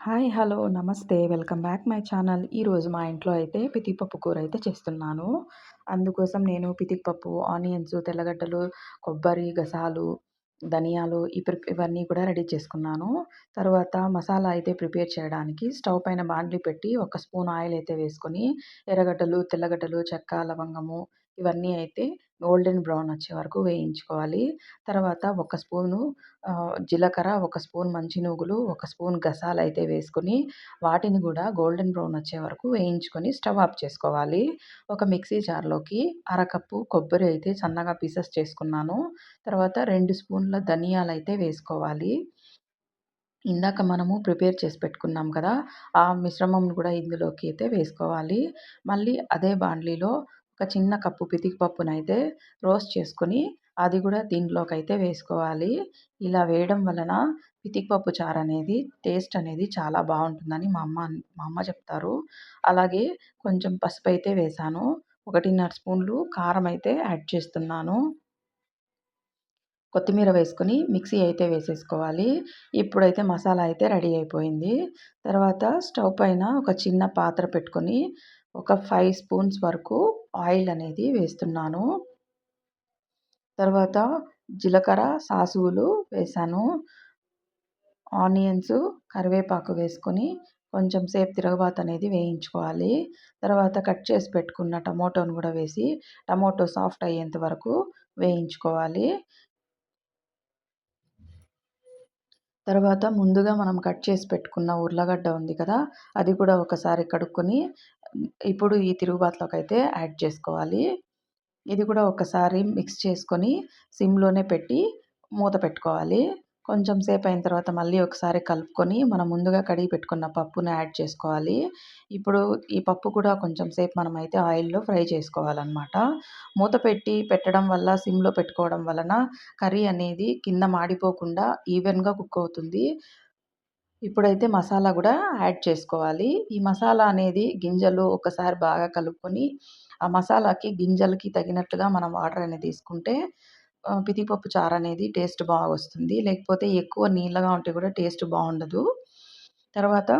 Hi hello నమస్తే. Welcome back my channel. ఈరోజు మా ఇంట్లో అయితే పితిపప్పు కూర అయితే చేస్తున్నాను. అందుకోసం నేను పితిపప్పు ఆనియన్స్ తెల్లగడ్డలు కొబ్బరి గసాలు ధనియాలు ఇవన్నీ కూడా రెడీ చేసుకున్నాను. తర్వాత మసాలా అయితే ప్రిపేర్ చేయడానికి స్టవ్ పైన బాండ్లీ పెట్టి ఒక స్పూన్ ఆయిల్ అయితే వేసుకొని ఎర్రగడ్డలు తెల్లగడ్డలు చెక్క లవంగము ఇవన్నీ అయితే గోల్డెన్ బ్రౌన్ వచ్చే వరకు వేయించుకోవాలి. తర్వాత ఒక స్పూను జీలకర్ర ఒక స్పూన్ మంచి నువ్వులు ఒక స్పూన్ గసాలు అయితే వేసుకొని వాటిని కూడా గోల్డెన్ బ్రౌన్ వచ్చే వరకు వేయించుకొని స్టవ్ ఆఫ్ చేసుకోవాలి. ఒక మిక్సీ జార్లోకి అరకప్పు కొబ్బరి అయితే సన్నగా పీసెస్ చేసుకున్నాను. తర్వాత రెండు స్పూన్ల ధనియాలు అయితే వేసుకోవాలి. ఇందాక మనము ప్రిపేర్ చేసి పెట్టుకున్నాం కదా ఆ మిశ్రమం కూడా ఇందులోకి అయితే వేసుకోవాలి. మళ్ళీ అదే బాండ్లీలో ఒక చిన్న కప్పు పితికిపప్పునైతే రోస్ట్ చేసుకొని అది కూడా దీంట్లోకి అయితే వేసుకోవాలి. ఇలా వేయడం వలన పితికిపప్పు చారు అనేది టేస్ట్ అనేది చాలా బాగుంటుందని మా అమ్మ మా అమ్మ చెప్తారు. అలాగే కొంచెం పసుపు అయితే వేసాను. ఒకటిన్నర స్పూన్లు కారం అయితే యాడ్ చేస్తున్నాను. కొత్తిమీర వేసుకొని మిక్సీ అయితే వేసేసుకోవాలి. ఇప్పుడైతే మసాలా అయితే రెడీ అయిపోయింది. తర్వాత స్టవ్ పైన ఒక చిన్న పాత్ర పెట్టుకొని ఒక ఫైవ్ స్పూన్స్ వరకు ఆయిల్ అనేది వేస్తున్నాను. తర్వాత జీలకర్ర సాసువులు వేసాను. ఆనియన్స్ కరివేపాకు వేసుకొని కొంచెం సేపు తిరగబాత అనేది వేయించుకోవాలి. తర్వాత కట్ చేసి పెట్టుకున్న టమోటోను కూడా వేసి టమోటో సాఫ్ట్ అయ్యేంత వరకు వేయించుకోవాలి. తర్వాత ముందుగా మనం కట్ చేసి పెట్టుకున్న ఉర్లగడ్డ ఉంది కదా అది కూడా ఒకసారి కడుక్కొని ఇప్పుడు ఈ తిరుగుబాతులోకి అయితే యాడ్ చేసుకోవాలి. ఇది కూడా ఒకసారి మిక్స్ చేసుకొని సిమ్లోనే పెట్టి మూత పెట్టుకోవాలి. కొంచెం సేపు అయిన తర్వాత మళ్ళీ ఒకసారి కలుపుకొని మనం ముందుగా కడిగి పెట్టుకున్న పప్పును యాడ్ చేసుకోవాలి. ఇప్పుడు ఈ పప్పు కూడా కొంచెం సేపు మనం అయితే ఆయిల్లో ఫ్రై చేసుకోవాలన్నమాట. మూత పెట్టి పెట్టడం వల్ల సిమ్లో పెట్టుకోవడం వలన కర్రీ అనేది కింద మాడిపోకుండా ఈవెన్గా కుక్ అవుతుంది. ఇప్పుడైతే మసాలా కూడా యాడ్ చేసుకోవాలి. ఈ మసాలా అనేది గింజలు ఒకసారి బాగా కలుపుకొని ఆ మసాలాకి గింజలకి తగినట్టుగా మనం వాటర్ అనేది తీసుకుంటే పితిపప్పు చారు అనేది టేస్ట్ బాగా వస్తుంది లేకపోతే ఎక్కువ నీళ్ళగా ఉంటే కూడా టేస్ట్ బాగుండదు. తర్వాత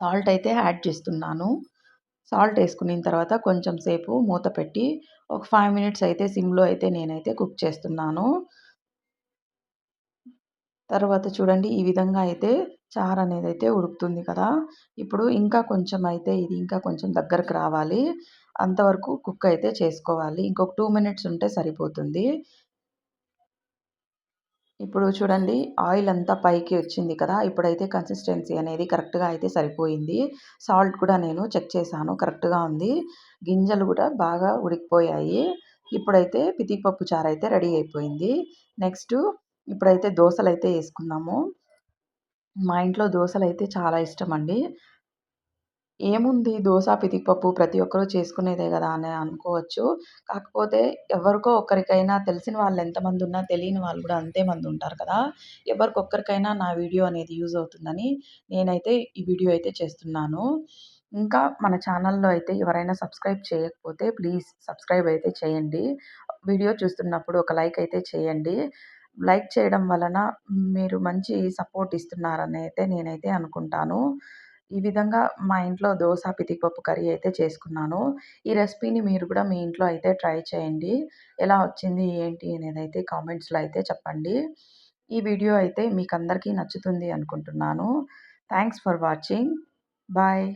సాల్ట్ అయితే యాడ్ చేస్తున్నాను. సాల్ట్ వేసుకున్న తర్వాత కొంచెం సేపు మూత పెట్టి ఒక ఫైవ్ మినిట్స్ అయితే సిమ్లో అయితే నేనైతే కుక్ చేస్తున్నాను. తర్వాత చూడండి ఈ విధంగా అయితే చారు అనేది అయితే ఉడుకుతుంది కదా! ఇప్పుడు ఇంకా కొంచెం అయితే ఇది ఇంకా కొంచెం దగ్గరకు రావాలి. అంతవరకు కుక్ అయితే చేసుకోవాలి. ఇంకొక టూ మినిట్స్ ఉంటే సరిపోతుంది. ఇప్పుడు చూడండి ఆయిల్ అంతా పైకి వచ్చింది కదా! ఇప్పుడైతే కన్సిస్టెన్సీ అనేది కరెక్ట్గా అయితే సరిపోయింది. సాల్ట్ కూడా నేను చెక్ చేశాను కరెక్ట్గా ఉంది. గింజలు కూడా బాగా ఉడికిపోయాయి. ఇప్పుడైతే పితిపప్పు చారు అయితే రెడీ అయిపోయింది. నెక్స్ట్ ఇప్పుడైతే దోశలు అయితే వేసుకున్నాము మా ఇంట్లో దోశలు అయితే చాలా ఇష్టం అండి ఏముంది దోశ పితికపప్పు ప్రతి ఒక్కరూ చేసుకునేదే కదా అని అనుకోవచ్చు. కాకపోతే ఎవరికో ఒక్కరికైనా తెలిసిన వాళ్ళు ఎంతమంది ఉన్నా తెలియని వాళ్ళు కూడా అంతే మంది ఉంటారు కదా. ఎవరికొక్కరికైనా నా వీడియో అనేది యూజ్ అవుతుందని నేనైతే ఈ వీడియో అయితే చేస్తున్నాను. ఇంకా మన ఛానల్లో అయితే ఎవరైనా సబ్స్క్రైబ్ చేయకపోతే ప్లీజ్ సబ్స్క్రైబ్ అయితే చేయండి. వీడియో చూస్తున్నప్పుడు ఒక లైక్ అయితే చేయండి. లైక్ చేయడం వలన మీరు మంచి సపోర్ట్ ఇస్తున్నారని అయితే నేనైతే అనుకుంటాను. ఈ విధంగా మా ఇంట్లో దోశ పితిపప్పు కర్రీ అయితే చేసుకున్నాను. ఈ రెసిపీని మీరు కూడా మీ ఇంట్లో అయితే ట్రై చేయండి. ఎలా వచ్చింది ఏంటి అనేది అయితే కామెంట్స్లో అయితే చెప్పండి. ఈ వీడియో అయితే మీకు అందరికీ నచ్చుతుంది అనుకుంటున్నాను. Thanks for watching. బాయ్.